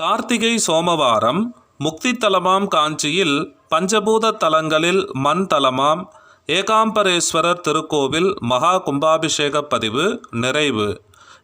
கார்த்திகை சோமவாரம் முக்தி தலமாம் காஞ்சியில் பஞ்சபூத தலங்களில் மண் தலமாம் ஏகாம்பரேஸ்வரர் திருக்கோவில் மகா கும்பாபிஷேக பதிவு நிறைவு.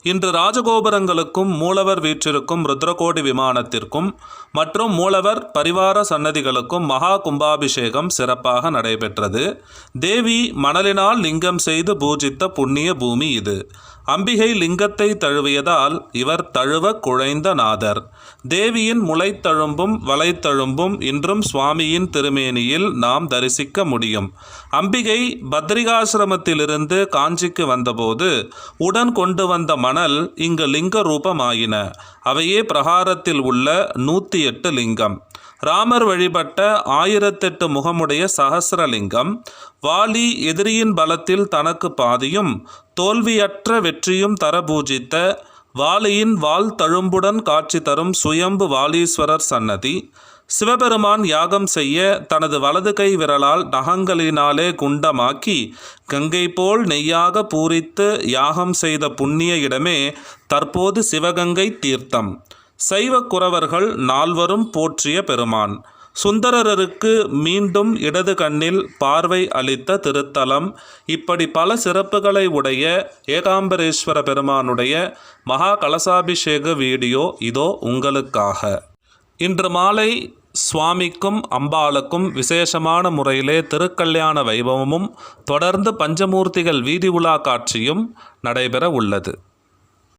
இன்று ராஜகோபுரங்களுக்கும் மூலவர் வீற்றிருக்கும் ருத்ரகோடி விமானத்திற்கும் மற்றும் மூலவர் பரிவார சன்னதிகளுக்கும் மகா கும்பாபிஷேகம் சிறப்பாக நடைபெற்றது. தேவி மணலினால் லிங்கம் செய்து பூஜித்த புண்ணிய பூமி இது. அம்பிகை லிங்கத்தை தழுவியதால் இவர் தழுவ குழைந்த நாதர். தேவியின் முளைத்தழும்பும் வலைத்தழும்பும் இன்றும் சுவாமியின் திருமேனியில் நாம் தரிசிக்க முடியும். அம்பிகை பத்ரிகாசிரமத்திலிருந்து காஞ்சிக்கு வந்தபோது உடன் கொண்டு வந்த மணல் இங்கு லிங்க ரூபமாயின அவையே பிரகாரத்தில் உள்ள நூற்றி எட்டு லிங்கம். ராமர் வழிபட்ட ஆயிரத்தெட்டு முகமுடைய சகசிரலிங்கம் வாலி எதிரியின் பலத்தில் தனக்கு பாதியும் தோல்வியற்ற வெற்றியும் தர பூஜித்த வாலியின் வால் தழும்புடன் காட்சி தரும் சுயம்பு வாலீஸ்வரர் சன்னதி சிவபெருமான் யாகம் செய்ய தனது வலது கை விரலால் நகங்களினாலே குண்டமாக்கி கங்கை போல் நெய்யாக பூரித்து யாகம் செய்த புண்ணிய இடமே தற்போது சிவகங்கை தீர்த்தம். சைவக்குறவர்கள் நால்வரும் போற்றிய பெருமான். சுந்தரருக்கு மீண்டும் இடது கண்ணில் பார்வை அளித்த திருத்தலம் இப்படி பல சிறப்புகளை உடைய ஏகாம்பரேஸ்வர பெருமானுடைய மகா கலசாபிஷேக வீடியோ இதோ உங்களுக்காக. இன்று மாலை சுவாமிக்கும் அம்பாளுக்கும் விசேஷமான முறையிலே திருக்கல்யாண வைபவமும் தொடர்ந்து பஞ்சமூர்த்திகள் வீதி உலா காட்சியும் நடைபெற உள்ளது.